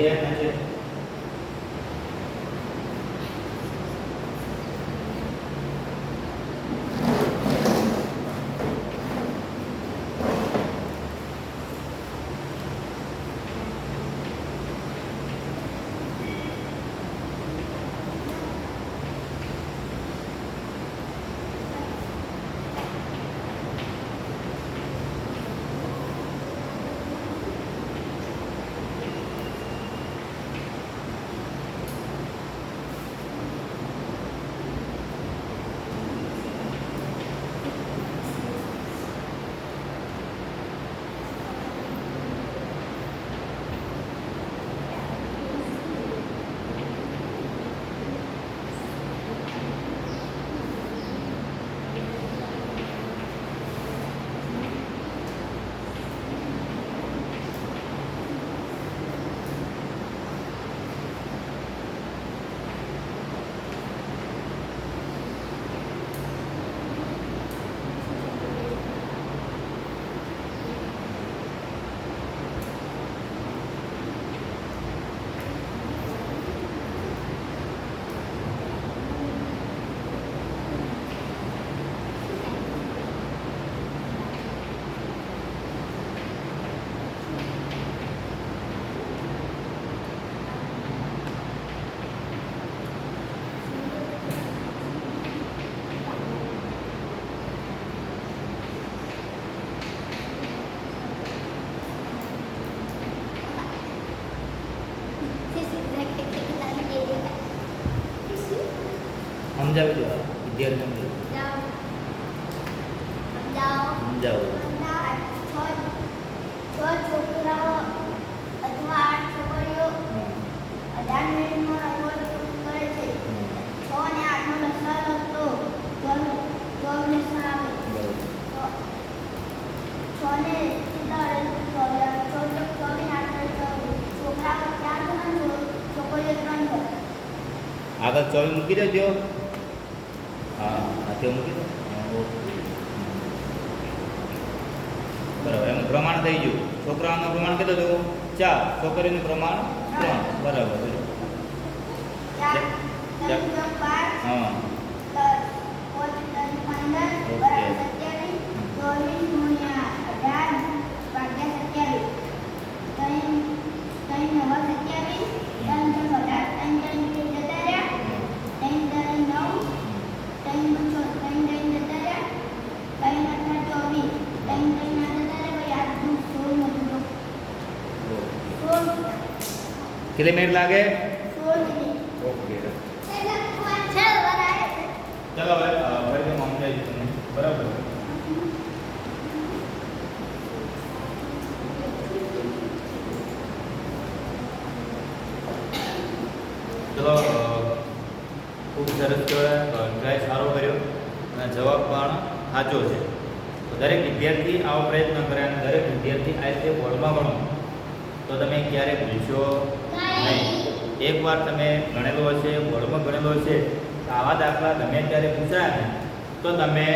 Yeah. સમજાવી દો વિદ્યાર્થીઓને. સમજાવો. છોકરાઓ અથવા આઠ છોકરીઓ અઢાર મિનિટમાં આગળ ચોવીસ મૂકી દેજો. ઓકે બરાબર એનું પ્રમાણ થઈ ગયું. છોકરાઓનું પ્રમાણ કેટલું થયું ચાર. છોકરીનું પ્રમાણ ત્રણ. બરાબર હા. ઓકે. કેટલી મિનિટ લાગે હવે અ, ફરીથી હું સમજાવી દઉં તમને બરાબર ચલો ખૂબ સરસ કહેવાય. ટ્રાય સારો કર્યો. અને જવાબ પણ સાચો છે. તો દરેક વિદ્યાર્થી આવો પ્રયત્ન કરે અને દરેક વિદ્યાર્થી આ રીતે બોર્ડમાં ભણો. તો તમે ક્યારેય ભૂલશો? નહીં. એકવાર તમે ગણેલો હશે, બોર્ડમાં ગણેલો હશે આવા દાખલા ગમે ત્યારે પૂછાય તો તમે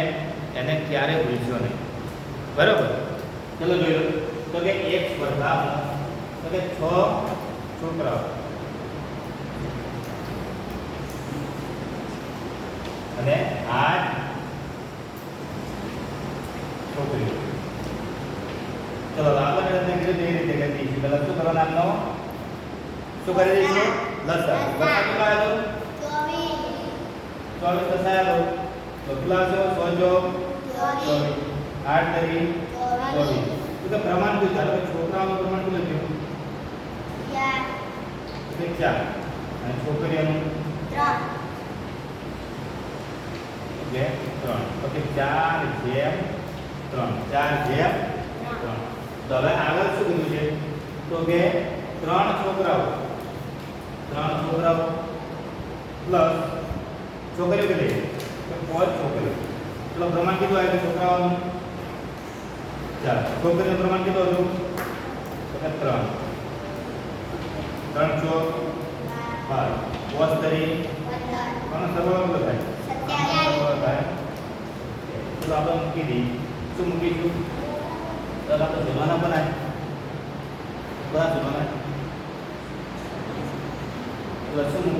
એને ક્યારે ભૂલશો નહીં. બરાબર? ચલો લો. તો કે એક સ્પર્ધા, તો કે છ છોકરાઓ. અને આઠ છોકરીઓ. ચલો, આગળ આપણે કીધું તે રીતે કરી પહેલાં પહેલા શું કરવાનું આપનો શું કરી દઈશું લસા લસા કેટલા આવ્યો ચોવીસ. લસા તો? કેટલા સોજો ચોવીસ. આઠ તરી ચોવીસ. તો પ્રમાણ શું ચાલો છોકરાઓનું પ્રમાણ થયું ચાર કે ચાર અને છોકરીઓનું? બે, ત્રણ. તો કે ચાર જેમ ત્રણ. ચાર જેમ ત્રણ. તો આગળ શું કીધું છે? તો કે ત્રણ છોકરાઓ. ત્રણ છોકરાઓ પ્લસ છોકરીઓ કેટલી તો પાંચ છોકરીઓ એટલે પ્રમાણ કીધું આવ્યું છોકરાઓનું ચાર છોકરીનું પ્રમાણ કીધું હતું એટલે ત્રણ ત્રણ ચોક બાર પાંચ તરી પણ સરવાળો કેટલો થાય સરવાળો થાય ચલો આપણે મૂકી દઈએ શું મૂકીશું તો આપણે જોવાના બનાય બધા જોવાના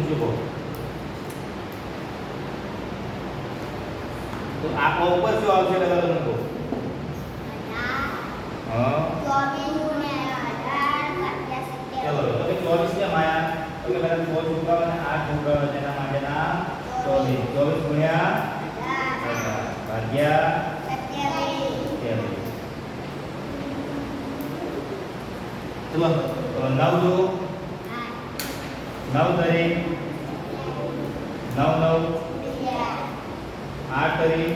તો શું મૂકજો કહો તો આ કો ઉપર શું આવશે લગાડો મૂકો હા ચોવીસ ગુણ્યા અઢાર ભાગ્યા ચલો સત્યાવીસ તો કે ચોવીસ કેમ આયા તો કે પહેલા સો છોકરાઓ અને આઠ છોકરાઓ તેના માટેના ચોવીસ ચોવીસ ગુણ્યા અઢાર અઢાર ભાગ્યા સત્યાવીસ સત્યાવીસ ચલો તો નવ દો નવ તરી નવ નવ આઠ તરી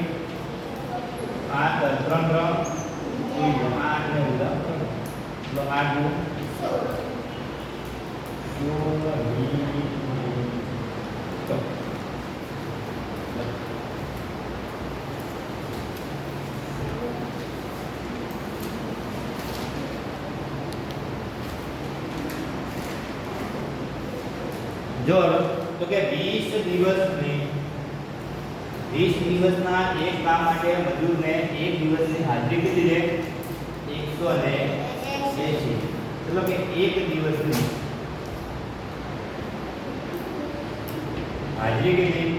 આઠ તરી ત્રણ ત્રણ. આઠ ને આઠ દો જો તો કે 20 દિવસની 20 દિવસના એક કામ માટે મજૂરને એક દિવસની હાજરી કેટલી છે 180 એટલે કે એક દિવસની હાજરી કેટલી?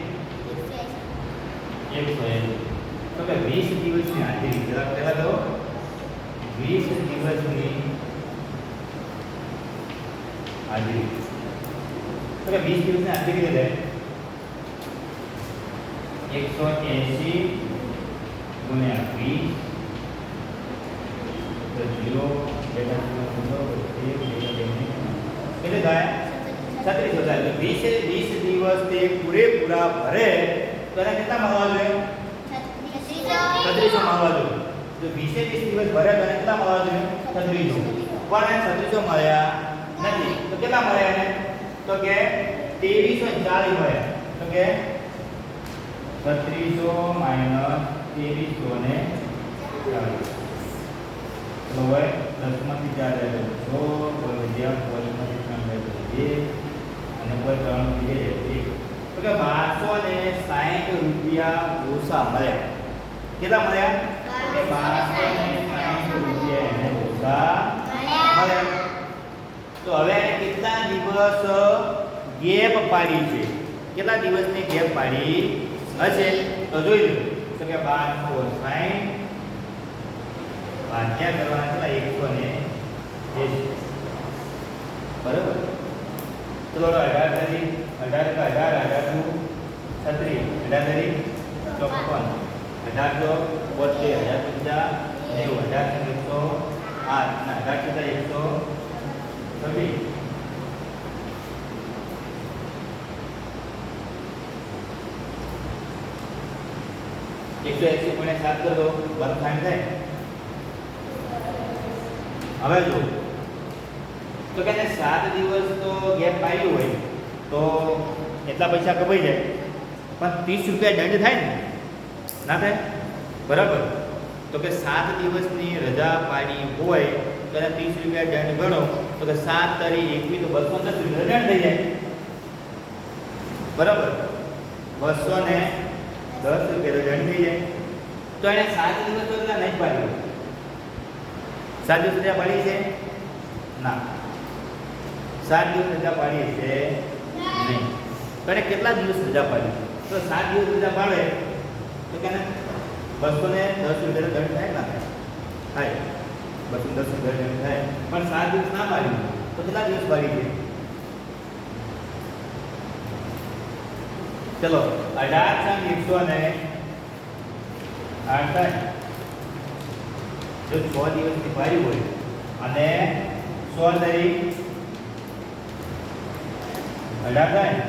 180 તો કે 20 દિવસની હાજરી, જરા પહેલા તો 20 દિવસની હાજરી. તો કે 20 દિવસની હાજરી કેટલી થાય એકસો એંશી ગુણ્યા વીસ તો જીરો બેટા જીરો કેટલે થાય છત્રીસો થાય તો વીસે વીસ દિવસ તે પૂરેપૂરા ભરે તો એને કેટલા મળવા જોઈએ છત્રીસો મળવા જોઈએ જો વીસે વીસ દિવસ ભરે તો એને કેટલા મળવા જોઈએ છત્રીસો પણ એને છત્રીસો મળ્યા નથી તો કેટલા મળ્યા એને તો કે ત્રેવીસો ચાલીસ મળ્યા તો કે છત્રીસો માઇનસ ત્રેવીસો ને ચાલીસ. તો હવે દસમાંથી ચાર તો છ વધ્યા કોઈમાંથી ત્રણ તો બે અને ઉપર ત્રણ બે એક. તો કે બારસો ને સાહીઠ રૂપિયા ઓછા મળ્યા કેટલા મળ્યા? બારસો ને સાહીઠ રૂપિયા એને ઓછા મળ્યા. તો હવે એને કેટલા દિવસ ગેપ પાડી છે? કેટલા દિવસની ગેપ પાડી હશે? તો જોઈ લો. તો કે બારસો સાહીઠ ભાગ્યા કરવાના કેટલા? એકસો ને બરાબર? હવે અઢાર તરી અઢાર તો અઢાર અઢાર દુ, છત્રીસ. અઢાર તરી ચોપન. અઢાર તો બોતેર. હજાર પચાસ નેવું. ને એકસો આઠ. અઢાર છતાં એકસો છવ્વીસ એકસો એસી પોઈન્ટ સાત કરો ફાઈન થાય. હવે જો, તો કે સાત દિવસ તો ગેપ પાડ્યું હોય, તો એટલા પૈસા કપાઈ જાય. પણ ત્રીસ રૂપિયા દંડ થાય ને? ના થાય? બરાબર. તો કે સાત દિવસની રજા પાડી હોય, તો એને ત્રીસ રૂપિયા દંડ ગણો. તો કે સાત તારી એકવી તો બસો દસ રૂપિયા દંડ થઈ જાય. બરાબર? બસો ને દસ રૂપિયા થઈ જાય. તો એને સાત દિવસ એટલા નહીં પાડ્યું સાત દિવસ રજા પાડી છે? ના. સાત દિવસ રજા પાડી છે? નહીં. તો એને કેટલા દિવસ રજા પાડી? તો સાત દિવસ રજા પાડે તો કે બસો ને દસ રૂપિયા દંડ થાય ના થાય. થાય બસો દસ દંડ થાય. પણ સાત દિવસ ના પાડી તો કેટલા દિવસ પાડી છે ચલો, અઢાર છંગ એકસો ને આઠ થાય જો છ દિવસની પાડી હોય, અને સો તારીખ અઢાર થાય.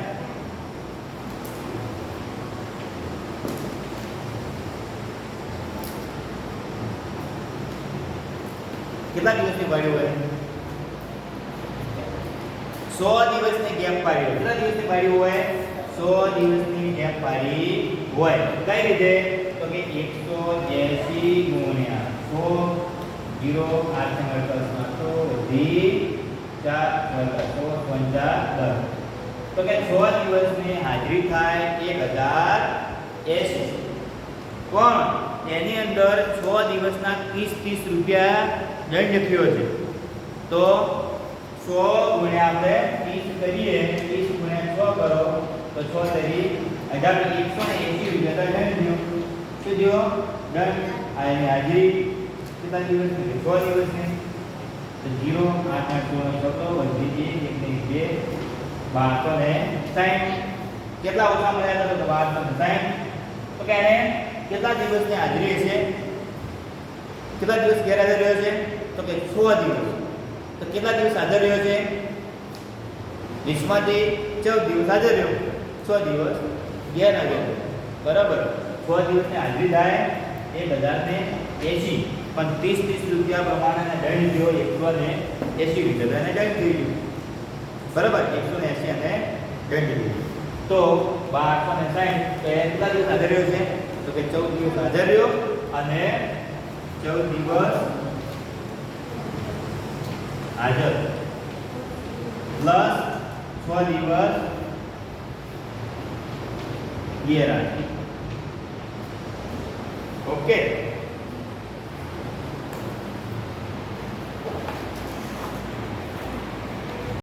કેટલા દિવસની પાડી હોય સો દિવસની ગેપ પાડી હોય કેટલા દિવસની પાડી હોય સો દિવસની ગેપ પાડી હોય કઈ રીતે તો કે એકસો એસી ગુણ્યા સો જીરો આઠ મળતા સો વધી ચાર મળતા સો પંચા દસ તો કે છ દિવસની હાજરી થાય એક હજાર એસી પણ એની અંદર છ દિવસના ત્રીસ ત્રીસ રૂપિયા દંડ થયો છે તો છ સો ગુણ્યા આપણે ત્રીસ કરીએ, ત્રીસ ગુણ્યા છ કરો, તો છ તરી હજાર એકસો ને એસી રૂપિયા તો દંડ દો શું દો દંડ આ એની હાજરી કેટલા દિવસ છ દિવસની તો જીરો, આઠ આઠ, સોળ છસો વધી એક ને બે બારસો ને સાઠ કેટલા ઓછા મળ્યા હતા? તો બારસો ને સાઠ તો કે એને કેટલા દિવસની હાજરી છે કેટલા દિવસ ગેરહાજર રહ્યો છે? તો કે છ દિવસ તો કેટલા દિવસ હાજર રહ્યો છે? વીસમાંથી ચૌદ દિવસ હાજર રહ્યો. છ દિવસ ગેરહાજર. બરાબર. છ દિવસની હાજરી થાય એ બધાને એસી. પણ ત્રીસ ત્રીસ રૂપિયા પ્રમાણે દંડ થયો એકસો ને એસી રૂપિયા એને દંડ થઈ ગયો બરાબર. એકસો ને એસી અને દંડ થયો તો બારસો ને સાઠ તો એ કેટલા દિવસ હાજર રહ્યો છે? તો કે ચૌદ દિવસ હાજર રહ્યો અને ચૌદ દિવસ હાજર પ્લસ છ દિવસ ગેરહાજર ઓકે